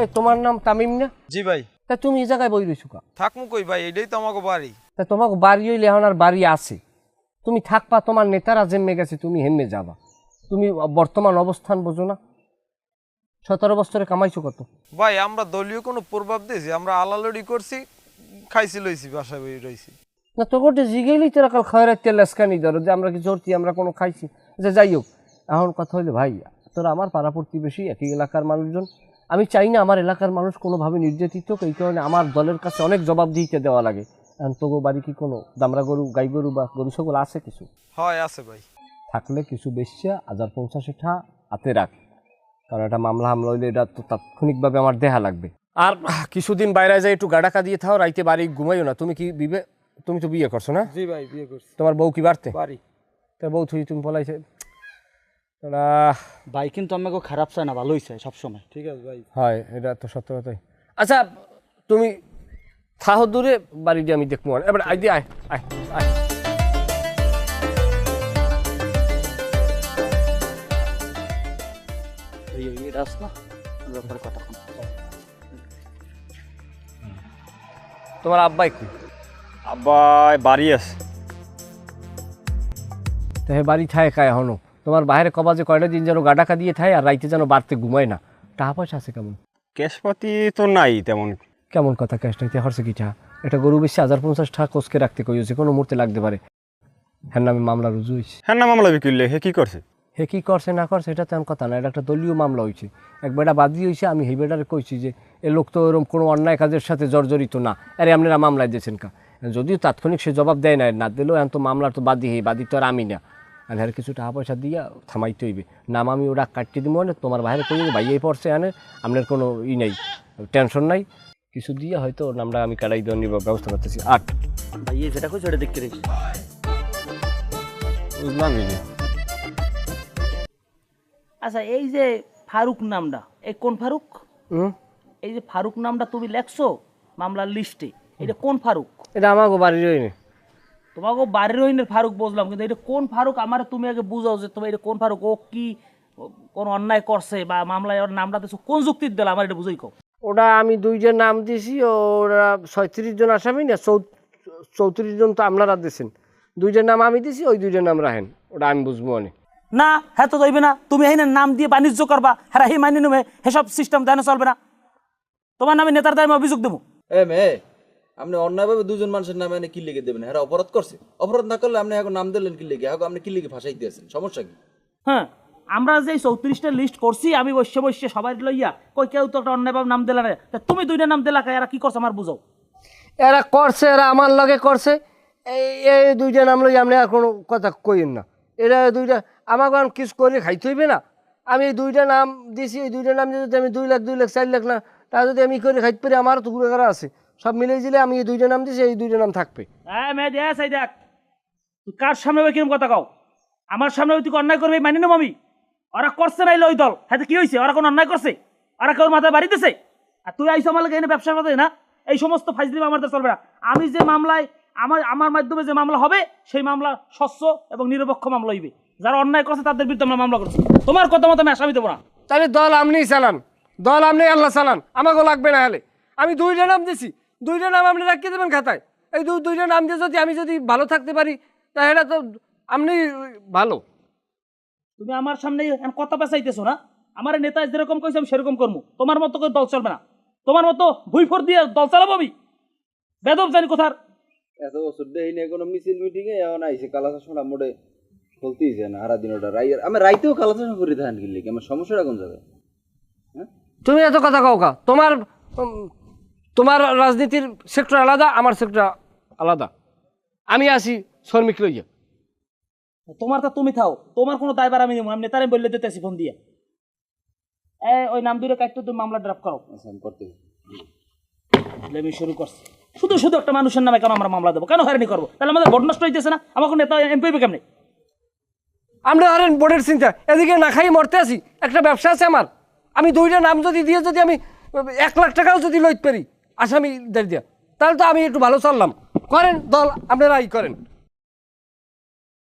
এই তোমার নাম তামিম না? জি ভাই। তা তুমি এই জায়গায় বই রইছো কা? থাকমু কই ভাই? এটাই তো আমাকে বাড়ি। তা তোমাকে বাড়ি হইলে এখন আর বাড়ি আছে। তুমি থাকবা তোমার নেতারা জেমে গেছে তুমি হেমে যাবা। তুমি বর্তমান অবস্থান বোঝো না। সতেরো বছরে কামাইছো কত? ভাই আমরা দলীয় কোনো প্রভাব দিয়েছি আমরা আলালড়ি করছি খাইছি লইছি বাসায় বই রইছি। না তো গোটে জিগেইলেই তোরা কাল খয়রাত তেল লেসকানি ধরো যে আমরা কি জোরছি আমরা কোনো খাইছি। যে যাই হোক এখন কথা হইলে ভাই তোরা আমার পাড়া প্রতিবেশী একই এলাকার মানুষজন। আমি চাই না আমার এলাকার মানুষ কোনোভাবে নির্যাতিত হোক, এই কারণে আমার দলের কাছে অনেক জবাব জবাবদিহিতে দেওয়া লাগে। তোগো বাড়ি কি কোনো দামরা গরু গাই গরু বা গরু সকল আছে কিছু? হয় আছে ভাই। থাকলে কিছু বেশি হাজার পঞ্চাশ ঠা হাতে রাখ। কারণ এটা মামলা হামলা হইলে এটা তো তাৎক্ষণিকভাবে আমার দেহা লাগবে। আর কিছুদিন বাইরে যাই একটু গাডাকা দিয়ে থাও রাইতে বাড়ি ঘুমাইও না। তুমি কি বিবে তুমি তো বিয়ে করছ না? জি ভাই বিয়ে করছি। তোমার বউ কি বাড়তে? বাড়ি। তোর বউ থুই তুমি পলাইছে। ভাই কিন্তু আমাকে খারাপ চায় না ভালোই চায় সবসময় ঠিক আছে? ভাই। হয় এটা তো সত্য কথাই। আচ্ছা তুমি থাহ দূরে বাড়ি আমি দেখব। এবার আই দিয়ে আয় আয় আয়। তোমার আব্বাই কি আব্বা বাড়ি আছে। তো হে বাড়ি খায় এখনও? তোমার বাইরে কবা যে কয়টা দিন যেন গাডাকা দিয়ে থায় আর রাইতে যেন বাড়তে ঘুমায় না। টাকা পয়সা আছে কেমন? ক্যাশপাতি তো নাই তেমন। কেমন কথা ক্যাশ নাইতে হরছে কি টাকা এটা গরু বেশি হাজার পঞ্চাশ টাকা কোচকে রাখতে কই কইছে কোনো মুহূর্তে লাগতে পারে। হ্যাঁ নামে মামলা রুজু হয়েছে হ্যাঁ না মামলা বিকিলে হে কি করছে? হে কি করছে না করছে এটা তেমন কথা না এটা একটা দলীয় মামলা হয়েছে এক বেটা বাদি হয়েছে আমি সেই বেটারে কইছি যে এ লোক তো এরকম কোনো অন্যায় কাজের সাথে জর্জরিত না। আরে আপনারা মামলায় দিয়েছেন কা? যদিও তাৎক্ষণিক সে জবাব দেয় না না দিলেও এখন তো মামলা তো বাদি হে বাদি তো আর আমি না। আর হ্যাঁ কিছু টাকা পয়সা দিয়া থামাইতে হইবে। নাম আমি ওরা কাটিয়ে দিব মানে তোমার বাইরে কই ভাইয়াই পড়ছে আনে আপনার কোনো ই নেই টেনশন নাই। কিছু দিয়ে হয়তো নামটা আমি কাটাই দেওয়ার নিব ব্যবস্থা করতেছি। আট। ভাই এই যেটা কইছো এটা দেখতে রেখে বুঝলামই আচ্ছা এই যে ফারুক নামটা এই কোন ফারুক? হুম? এই যে ফারুক নামটা তুমি লেখছো মামলার লিস্টে এটা কোন ফারুক? এটা আমাকে বাড়ির হয়নি তোমাকে বাড়ির হইনের ফারুক বুঝলাম কিন্তু এটা কোন ফারুক আমার তুমি আগে বুঝাও যে তোমার এটা কোন ফারুক? ও কি কোন অন্যায় করছে বা মামলায় ওর নামটা দিছো কোন যুক্তির দিলে আমার এটা বুঝাই কও ওটা আমি দুইজন নাম দিছি ওরা ছয়ত্রিশ জন আসামি না চৌত্রিশ জন তো আপনারা দিয়েছেন দুইজন নাম আমি দিছি ওই দুইজন নাম রাখেন। ওটা আমি বুঝব অনেক। না হ্যাঁ তো যাইবে না। তুমি এই নাম দিয়ে বাণিজ্য করবা হ্যাঁ হে মানি নেবে হেসব সিস্টেম দেয় চলবে না। তোমার নামে নেতার দায় আমি অভিযোগ দেবো। এ মেয়ে আপনি অন্যায়ভাবে দুজন মানুষের নামে এনে কি লিখে দেবেন? হ্যাঁ অপরাধ করছে। অপরাধ না করলে আপনি এখন নাম দিলেন কি লিখে? এখন আপনি কি লিখে ভাষাই দিয়েছেন? সমস্যা কি? হ্যাঁ আমরা যে চৌত্রিশটা লিস্ট করছি আমি বসে বসে সবাই লইয়া কই কেউ তো একটা অন্যায়ভাবে নাম দিলা না। তুমি দুইটা নাম দিলা এরা কি করছে আমার বুঝাও। এরা করছে এরা আমার লগে করছে। এই এই দুইটা নাম লই আপনি আর কোনো কথা কইন না। এরা দুইটা আমাকে আর কিছু করে খাইতে হইবে না। আমি এই দুইটা নাম দিছি এই দুইটা নাম দিয়ে যদি আমি দুই লাখ দুই লাখ চার লাখ না তা যদি আমি করে খাইতে পারি আমারও তো ঘুরে করা আছে। সব মিলে দিলে আমি এই দুইটা নাম দিছি এই দুইটা নাম থাকবে। হ্যাঁ মেয়ে দেয়া সাই দেখ তুই কার সামনে ওই কিরম কথা কও? আমার সামনে তুই অন্যায় করবি মানি নেব আমি ওরা করছে না এলো ওই দল। হ্যাঁ কি হয়েছে ওরা কোন অন্যায় করছে? ওরা কেউ মাথায় বাড়ি দিছে? আর তুই আইসো আমার লাগে এনে ব্যবসা করতে না। এই সমস্ত ফাইজলি আমার চলবে না। আমি যে মামলায় আমার আমার মাধ্যমে যে মামলা হবে সেই মামলা স্বচ্ছ এবং নিরপেক্ষ মামলা হইবে। যারা অন্যায় করছে তাদের বিরুদ্ধে আমরা মামলা করছি। তোমার কথা মতো আমি আসামি দেবো না। তাহলে দল আপনি চালান। দল আপনি আল্লাহ চালান। আমাকেও লাগবে না হলে। আমি দুইটা নাম দিছি। দুইটা নাম আপনি রাখিয়ে দেবেন খাতায়। এই দু দুইটা নাম দিয়ে যদি আমি যদি ভালো থাকতে পারি তাহলে তো আপনি ভালো। তুমি আমার সামনে এখন কথা পেঁচাইতেছো না? আমার নেতা যেরকম কইছে আমি সেরকম করব তোমার মতো করে দল চলবে না। তোমার মতো ভুইফোর দিয়ে দল চালাবো আমি। বেদব জানি কোথার। এত বছর দেই না কোনো মিছিল মিটিং এ এখন আইছে কালাচা শোনা মোড়ে চলতেই যায় না হারা দিন ওটা রাই আমি রাইতেও কালাচা শোনা করি থাকেন কি? লিখে আমার সমস্যাটা কোন জায়গায়? তুমি এত কথা কাও কা? তোমার তোমার রাজনীতির সেক্টর আলাদা আমার সেক্টর আলাদা। আমি আসি শ্রমিক লইয়া। তোমার তো তুমি থাও তোমার কোনো দায়বার আমি নেব। আমি নেতারে বললে দিতেছি ফোন দিয়ে। এ ওই নাম দুটো কাটতে তুমি মামলা ড্রাফট করো। আমি করতে। আমি শুরু করছি। শুধু শুধু একটা মানুষের নামে কেন আমরা মামলা দেবো? কেন হয়রানি করব? তাহলে আমাদের ভোট নষ্ট হইতেছে না? আমাকে নেতা এমপি হবে কেমনি? আমরা ধরেন বোর্ডের চিন্তা এদিকে না খাই মরতে আসি একটা ব্যবসা আছে আমার। আমি দুইটা নাম যদি দিয়ে যদি আমি এক লাখ টাকাও যদি লইতে পারি আসামি দিয়ে। তাহলে তো আমি একটু ভালো চললাম। করেন দল আপনারা করেন।